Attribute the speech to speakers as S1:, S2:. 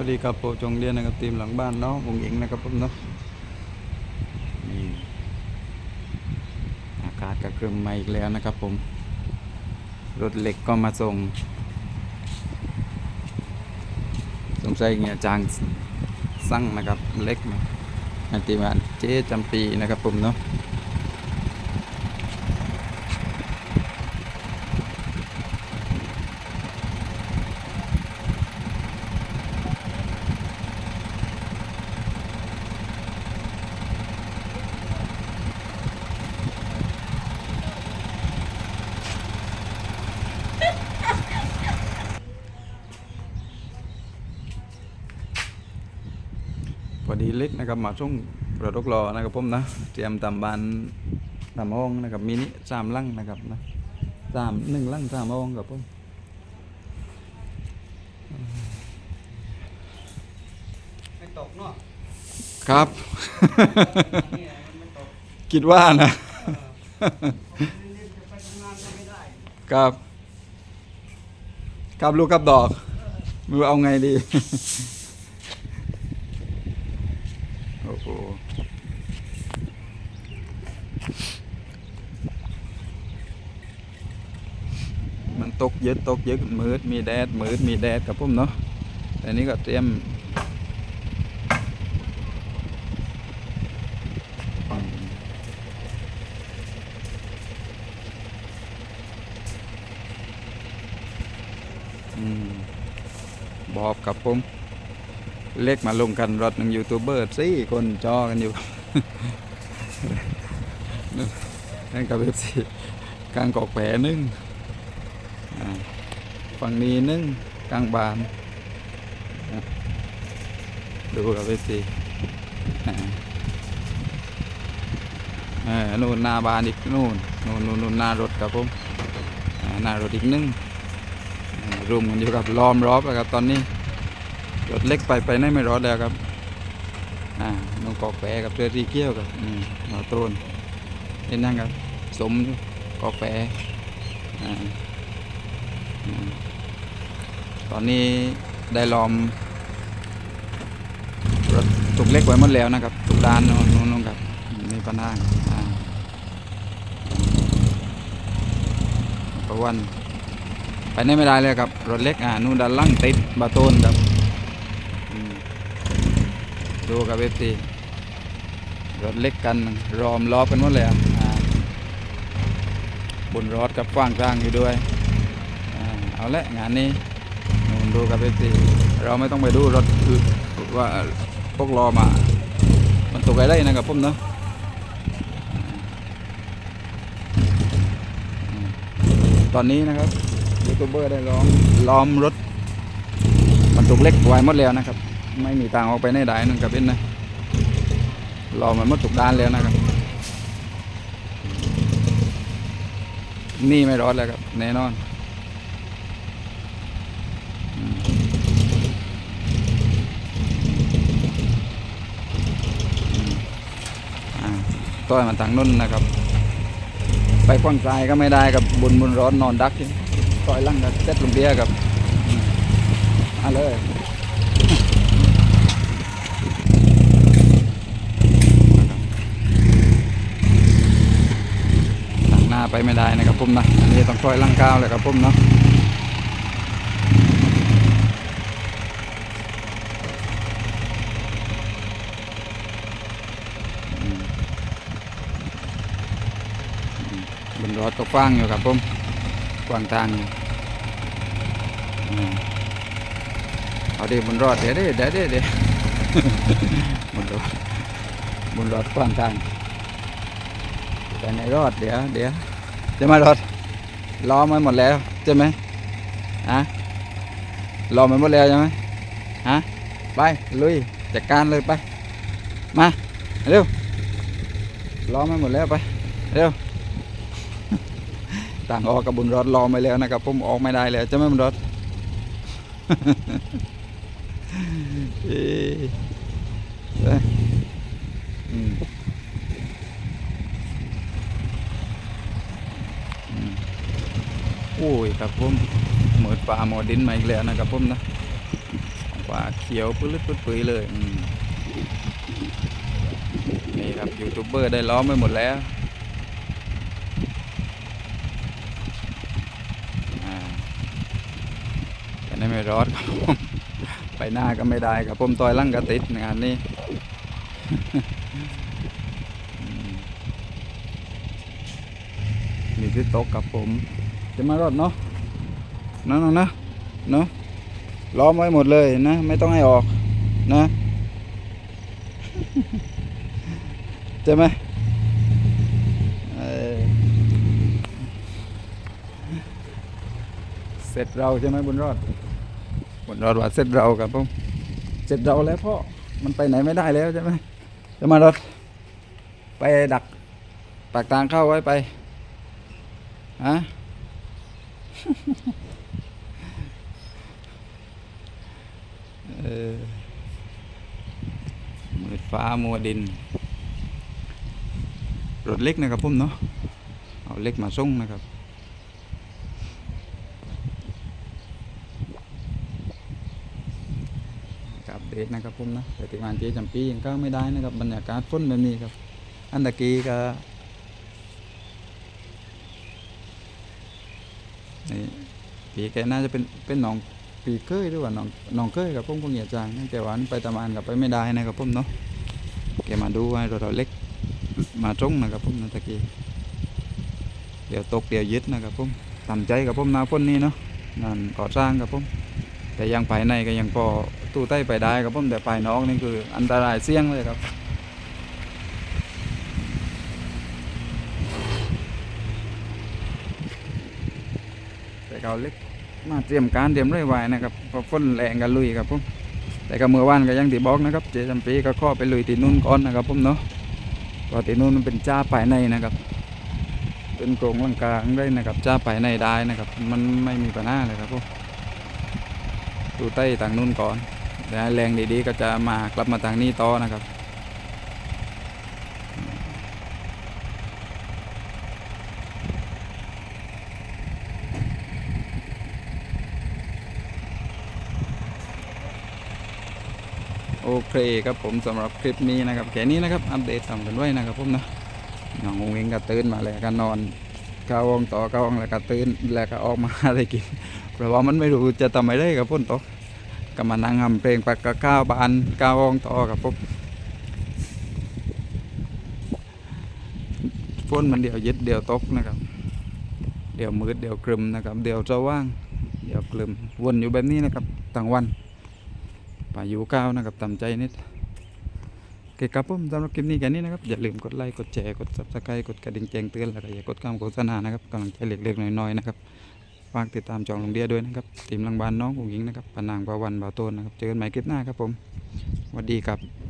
S1: วัสดีครับโปรจงเรียนนะครับทีมหลังบ้านเนาะวงหญิงนะครับผมเนาะนี่อากาศก็ครึมมาอีกแล้วนะครับผม รถเหล็กก็มาส่ง สงสัยเงี้ยจางสั่งนะครับเล็กมาอันที่ว่าเจ๊จำปีนะครับผมเนาะ พอดีเล็กนะครับมาช่วงรถกรอนะครับผมนะเตรียมตำบานตำห้องนะครับมินิสามลังนะครับนะสามหนึ่งลังสามห้องครับผม
S2: ไม่ตกเนาะ
S1: ครับ
S2: นี่มันไม่ตก
S1: คิดว่านะ
S2: นี่จะไปทำงานก็ไม่ได้
S1: ครับ ครับลูกครับดอกไมือเอาไงดี โอ้โหมันตกเยอะตกเยอะมืดมีแดดมืดมีแดดกับผมเนาะแต่นี้ก็เตรียมอืมบอบกับผม เล็กมาลงกันรถหนึ่งยูทูบเบอร์สี่คนจอกันอยู่นั่นกับเอฟซีกลางกอกแผลนึ่งฝั่งนี้นึ่งกลางบาน ดูกับเอฟซีอ่นู่นหน้าบานอีกนู่นนู่นนู่นหน้ารถครับผมหน้ารถอีกนึ่งรวมกันอยู่กับล้อมรอบแล้วครับตอนนี้ รถเล็กไปไปไหนไม่รอดแล้วครับ อ่าน้องกอกแปกับเรือรีเกี้ยวกับอืมหมอต้นเห็นนั่งครับ สมกอกแฟอ่าอืมตอนนี้ได้ลอมรถตุกเล็กไว้หมดแล้วนะครับตุกด้านนู้นนู้นนู้นครับมีปัญหาอ่าประวันไปไหนไม่ได้เลยครับ รถเล็กอ่านู่นด้านล่างติดบาโตนครับ ดูกับเอฟซีรถเล็กกันรอมล้อกันหมดเลยอะบนรถกับกว้างกลางอยู่ด้วยอเอาละงานนี้ดูกับเอซีเราไม่ต้องไปดูรถว่าพวกรอมา มันตกอะไรนะครับผมเนาะตอนนี้นะครับยูทูบเบอร์ได้ล้อมล้อมรถมันตุกเล็กไว้หมดแล้วนะครับ ไม่มีทางออกไปไหนได้นั่นกับเอ็นนะรอมันมดทุกด้านแล้วนะครับ นี่ไม่รอดแล้วครับ แน่นอนอ่าต้อยมันทางนุ่นนะครับ ไปกว้างซ้ายก็ไม่ได้กับบุญบุญร้อนนอนดักต้อยลั่งกับเซ็ตลงเดียกับเอะเลย หลังหน้า ไปไม่ได้นะครับผมนะอันนี้ต้องคอยลังก้าวเลยครับผมเนาะบนรถก็กว้างอยู่ครับผมกว้างทางอยู่อืมเอาดิบนรถเดี๋ยวดิเดี๋ยวดิเดี๋ยวบนรถบนรถกว้างทางแต่ในรอดเดี๋ยวเดี๋ยว จะมารอดล้อมันหมดแล้วใช่ไหมฮะล้อมันหมดแล้วใช่ไหมฮะไปลุยจัดการเลยไป มาเร็วล้อมันหมดแล้วไปเร็วต่างออกกับบุญรถล้อไม่แล้วนะครับผมออกไม่ได้แล้วใช่ไหมบุญรถเอ้ยเอ้ยอืม โอ้ยครับผมหมดป่าหมดดินมาอีกแล้วนะครับผมนะว่าเขียวปื้ดปื้ดปื้ยเลยนี่ครับยูทูบเบอร์ได้ล้อมไปหมดแล้วอ่าแต่นี่ไม่รอดครับผมไปหน้าก็ไม่ได้ครับผมต่อยลั่งกระติดงานนี้มมีที่ตกกับผม จะมารอดเนาะนาะเนนะเนาะล้อมไว้หมดเลยนะ ไม่ต้องให้ออกนะใช่ไหมเสร็จเราใช่ไหมบุญรอด บุญรอดว่าเสร็จเราครับผมเสร็จเราแล้วพ่อมันไปไหนไม่ได้แล้วใช่ไหมจะมารอดไปดักปากทางเข้าไว้ไปฮะ เออมืดฟ้ามัวดิน รถเล็กนะครับผมเนาะ เอาเล็กมาส่งนะครับกับเดทนะครับผมนะแต่ที่งานเจ๊จำปียังก็ไม่ได้นะครับบรรยากาศฝนแบบนี้ครับ อันตะกี้ก็นี่ ปีแกน่าจะเป็นเป็นหนองปีเคยหรือว่าหนองหนองเคยครับผมคงเหยียดจางแต่ว่าอันไปตะมานกับไปไม่ได้นะครับผมเนาะแกมาดูว่ารถเราเล็กมาตรงนะครับผมนะตะกี้เดี๋ยวตกเดี๋ยวยึดนะครับผมทำใจกับผมนาพ้นนี้เนาะงานก่อสร้างครับผมแต่ยังภายในก็ยังพอตู้ใต้ไปได้ครับผมแต่ภายนอกนี่คืออันตรายเสี่ยงเลยครับแต่เขาเล็ก มาเตรียมการเตรียมเรื่อยไว้นะครับพอฝนแรงกันลุยครับผมแต่ก็เมื่อวานก็ยังตีบอกนะครับเจจำปีก็ข้อไปลุยตีนุ่นก่อนนะครับผมเนาะปกตินู่นมันเป็นจ้าภายในนะครับ เป็นโครงหลังกลางได้นะครับจ้าภายในได้นะครับ มันไม่มีปัญหาเลยครับพวกดูใต้ทางนู่นก่อนแต่แรงดีๆก็จะมากลับมาทางนี้ต่อนะครับ โอเคครับผมสำหรับคลิปนี้นะครับแค่นี้นะครับอัปเดตทำกันไว้นะครับผมนะน้ององเองก็ตื่นมาแล้วก็นอนก้าวองต่อก้าวองแล้วก็ตื่นแล้วก็ออกมาอะไรกินเพราะว่ามันไม่รู้จะทำอะไรกับพ่นตกก็มานั่งทำเพลงปักกะก้าวบานก้าวองต่อกับผมฝนมันเดี๋ยวยึดเดี๋ยวตกนะครับ เดี๋ยวมืดเดี๋ยวครึมนะครับ เดี๋ยวจะว่าง เดี๋ยวครึมวนอยู่แบบนี้นะครับทั้งวัน พายุก้าวนะครับตามใจนิดโอเคครับผมสำหรับคลิปนี้แค่นี้นะครับ อย่าลืมกดไลค์กดแชร์กดซับสไครต์กดกระดิ่งแจ้งเตือนแล้วก็อย่ากดข้ามโฆษณานะครับกำลังใจเล็กๆน้อยๆนะครับฝากติดตามจองลงเดียด้วยนะครับทีมลังบานน้องผู้หญิงนะครับปนางปาวันบาวโตนนะครับเจอกันใหม่คลิปหน้าครับผมสวัสดีครับ